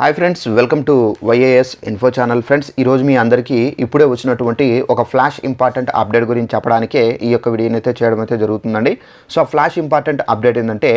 Hi friends welcome to YAS info channel friends ఈరోజు మీ అందరికీ ఇప్పుడే వచ్చినటువంటి ఒక ఫ్లాష్ ఇంపార్టెంట్ అప్డేట్ గురించి చెప్పడానికే ఈ యొక్క వీడియోని అయితే చేయడం అయితే జరుగుతుందండి. సో ఫ్లాష్ ఇంపార్టెంట్ అప్డేట్ ఏంటంటే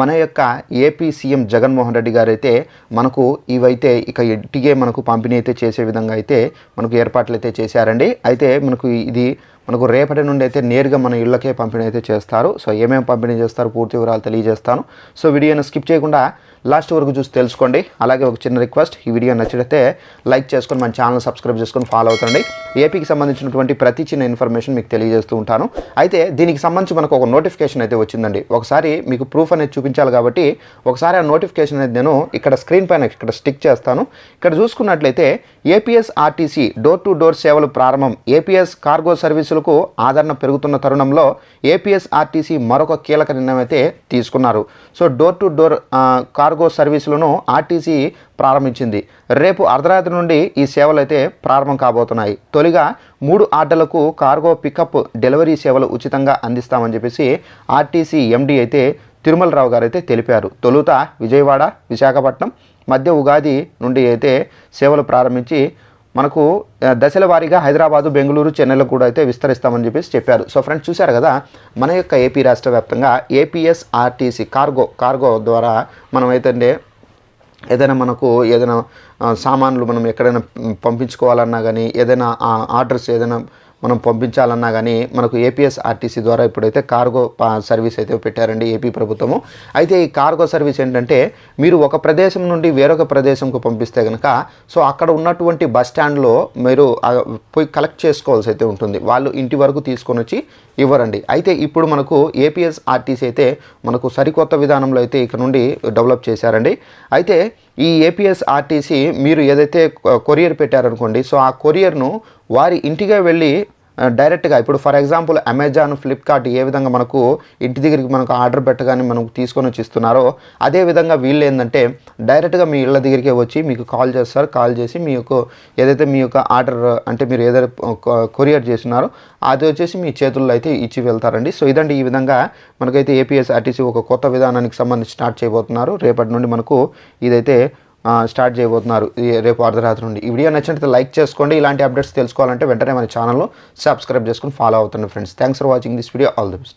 మన యొక్క ఏపీ సీఎం జగన్మోహన్ రెడ్డి గారు అయితే మనకు ఇవైతే ఇక ఇంటికే మనకు పంపిణీ అయితే చేసే విధంగా అయితే మనకు ఏర్పాట్లు అయితే చేశారండి. అయితే మనకు ఇది మనకు రేపటి నుండి అయితే నేరుగా మన ఇళ్ళకే పంపిణీ అయితే చేస్తారు. సో ఏమేమి పంపిణీ చేస్తారు పూర్తి వివరాలు తెలియజేస్తాను. సో వీడియోను స్కిప్ చేయకుండా లాస్ట్ వరకు చూసి తెలుసుకోండి. అలాగే ఒక చిన్న రిక్వెస్ట్ ఈ వీడియో నచ్చితే లైక్ చేసుకొని మన ఛానల్ సబ్స్క్రైబ్ చేసుకొని ఫాలో అవుతండి ఏపీకి సంబంధించినటువంటి ప్రతి చిన్న ఇన్ఫర్మేషన్ మీకు తెలియజేస్తూ ఉంటాను. అయితే దీనికి సంబంధించి మనకు ఒక నోటిఫికేషన్ అయితే వచ్చిందండి. ఒకసారి మీకు ప్రూఫ్ అనేది చూపించాలి కాబట్టి ఒకసారి ఆ నోటిఫికేషన్ అనేది నేను ఇక్కడ స్క్రీన్ పైన ఇక్కడ స్టిక్ చేస్తాను. ఇక్కడ చూసుకున్నట్లయితే APS RTC door to door సేవలు ప్రారంభం ఏపీఎస్ కార్గో సర్వీసులు బస్సులకు ఆదరణ పెరుగుతున్న తరుణంలో ఏపీఎస్ఆర్టీసీ మరొక కీలక నిర్ణయం అయితే తీసుకున్నారు. So door to door cargo సర్వీసులను ఆర్టీసీ ప్రారంభించింది. రేపు అర్ధరాత్రి నుండి ఈ సేవలు అయితే ప్రారంభం కాబోతున్నాయి. తొలిగా మూడు ఆర్డర్లకు కార్గో పికప్ డెలివరీ సేవలు ఉచితంగా అందిస్తామని చెప్పేసి ఆర్టీసీ ఎండీ అయితే తిరుమలరావు గారు అయితే తెలిపారు. తొలుత విజయవాడ విశాఖపట్నం మధ్య ఉగాది నుండి అయితే సేవలు ప్రారంభించి మనకు దశల వారీగా హైదరాబాదు బెంగళూరు చెన్నైలో కూడా అయితే విస్తరిస్తామని చెప్పేసి చెప్పారు. సో ఫ్రెండ్స్ చూశారు కదా మన యొక్క ఏపీ రాష్ట్ర వ్యాప్తంగా ఏపీఎస్ఆర్టీసీ కార్గో కార్గో ద్వారా మనం అయితే ఏదైనా మనకు ఏదైనా సామాన్లు మనం ఎక్కడైనా పంపించుకోవాలన్నా కానీ ఏదైనా ఆర్డర్స్ ఏదైనా మనం పంపించాలన్నా కానీ మనకు ఏపీఎస్ ఆర్టీసీ ద్వారా ఇప్పుడైతే కార్గో సర్వీస్ అయితే పెట్టారండి ఏపీ ప్రభుత్వము. అయితే ఈ కార్గో సర్వీస్ ఏంటంటే మీరు ఒక ప్రదేశం నుండి వేరొక ప్రదేశంకు పంపిస్తే కనుక సో అక్కడ ఉన్నటువంటి బస్ స్టాండ్లో మీరు పోయి కలెక్ట్ చేసుకోవాల్సి అయితే ఉంటుంది. వాళ్ళు ఇంటి వరకు తీసుకొని వచ్చి ఇవ్వరండి. అయితే ఇప్పుడు మనకు ఏపీఎస్ ఆర్టీసీ అయితే మనకు సరికొత్త విధానంలో అయితే ఇక్కడ నుండి డెవలప్ చేశారండి. అయితే ఈ ఏపీఎస్ ఆర్టీసీ మీరు ఏదైతే కొరియర్ పెట్టారనుకోండి సో ఆ కొరియర్ను వారి ఇంటికే వెళ్ళి డైరెక్ట్గా ఇప్పుడు ఫర్ ఎగ్జాంపుల్ అమెజాన్ ఫ్లిప్కార్ట్ ఏ విధంగా మనకు ఇంటి దగ్గరికి మనకు ఆర్డర్ పెట్టగానే మనకు తీసుకొని వచ్చి ఇస్తున్నారో అదే విధంగా వీళ్ళు ఏంటంటే డైరెక్ట్గా మీ ఇళ్ళ దగ్గరికే వచ్చి మీకు కాల్ చేస్తారు. కాల్ చేసి మీ యొక్క ఏదైతే మీ యొక్క ఆర్డర్ అంటే మీరు ఏదైతే కొరియర్ చేస్తున్నారో అది వచ్చేసి మీ చేతుల్లో అయితే ఇచ్చి వెళ్తారండి. సో ఇదండి ఈ విధంగా మనకైతే ఏపీఎస్ ఆర్టీసీ ఒక కొత్త విధానానికి సంబంధించి స్టార్ట్ చేయబోతున్నారు. రేపటి నుండి మనకు ఇదైతే స్టార్ట్ చేయబోతున్నారు. ఈ రేపు అర్ధరాత్రి నుండి. ఈ వీడియో నచ్చినట్లయితే లైక్ చేసుకోండి. ఇలాంటి అప్డేట్స్ తెలుసుకోవాలంటే వెంటనే మన ఛానల్లో సబ్స్క్రైబ్ చేసుకుని ఫాలో అవుతుంది friends. Thanks for watching this video all the best